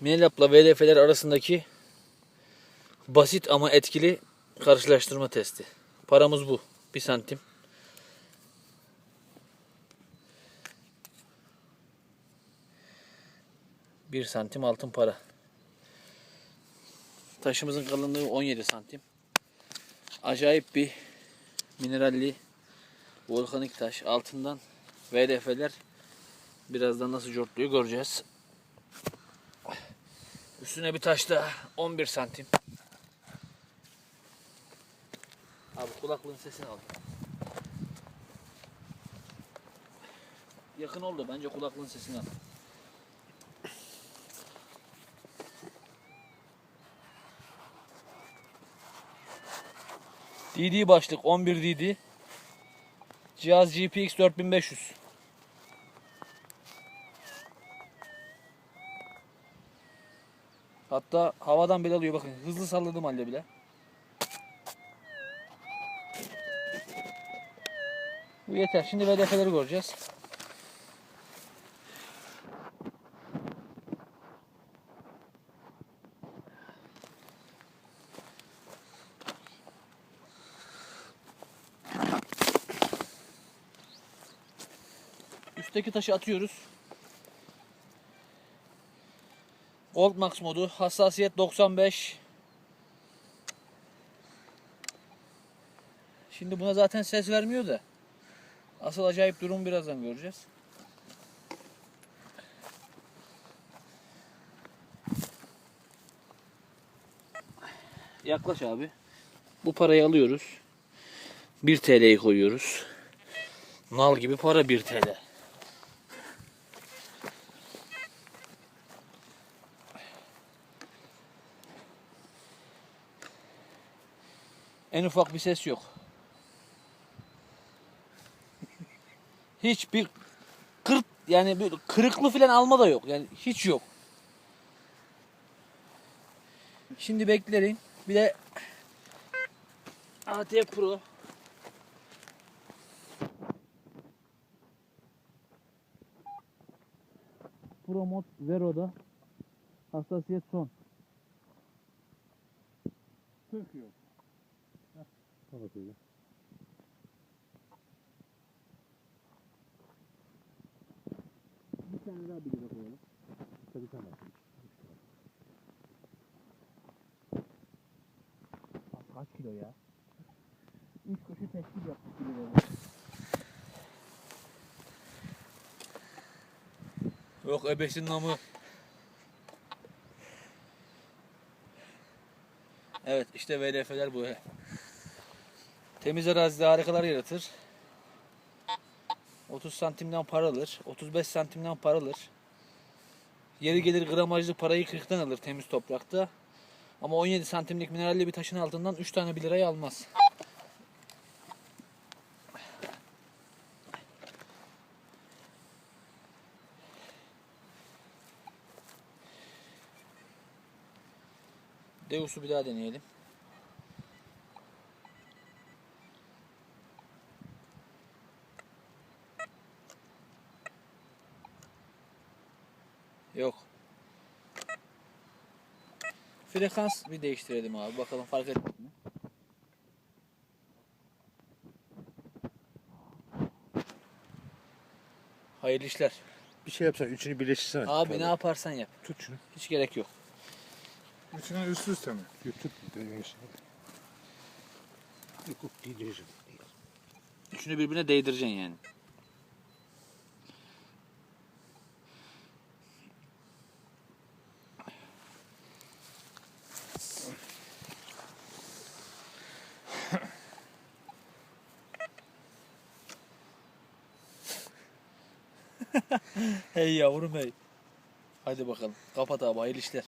Minelap'la VDF'ler arasındaki basit ama etkili karşılaştırma testi. Paramız bu. 1 santim. Bir santim altın para. Taşımızın kalınlığı 17 santim. Acayip bir mineralli volkanik taş. Altından VDF'ler birazdan nasıl cortluyor göreceğiz. Üstüne bir taş da 11 santim. Abi kulaklığın sesini al. Yakın oldu bence kulaklığın sesini al. DD başlık 11 DD. Cihaz GPX 4500. Hatta havadan bile alıyor bakın. Hızlı salladım halde bile. Bu yeter. Şimdi VDF'leri göreceğiz. Üstteki taşı atıyoruz. Gold Max modu. Hassasiyet 95. Şimdi buna zaten ses vermiyor da. Asıl acayip durum birazdan göreceğiz. Yaklaş abi. Bu parayı alıyoruz. 1 TL'yi koyuyoruz. Nal gibi para 1 TL. En ufak bir ses yok. Hiçbir kırt yani böyle kırıklı falan alma da yok. Yani hiç yok. Şimdi bekleyin. Bir de AT Pro Pro Mod Zero'da hassasiyet son. Söküyor. Öyle. Bir tane daha bir lira koyalım. Tabii tamam. Kaç kilo ya? 3 kuşu teşkil yaptık gibi böyle. Yok ebesin namı. Evet işte VLF'ler bu. Temiz arazide harikalar yaratır. 30 santimden para alır. 35 santimden para alır. Yeri gelir gramajlı parayı 40'tan alır temiz toprakta. Ama 17 santimlik mineralli bir taşın altından 3 tane 1 lirayı almaz. Deus'u bir daha deneyelim. Yok. Frekans bir değiştirelim abi. Bakalım fark ettik mi? Hayırlı işler. Bir şey yapsan üçünü birleştirsene. Abi Tabii. ne yaparsan yap. Tut şunu. Hiç gerek yok. Üçünü üst üste mi? Yok, Tut. Yok yok değdireceğim. Üçünü birbirine değdireceksin yani. Hey yavrum hey. Hadi bakalım. Kapat abi hayırlı işler.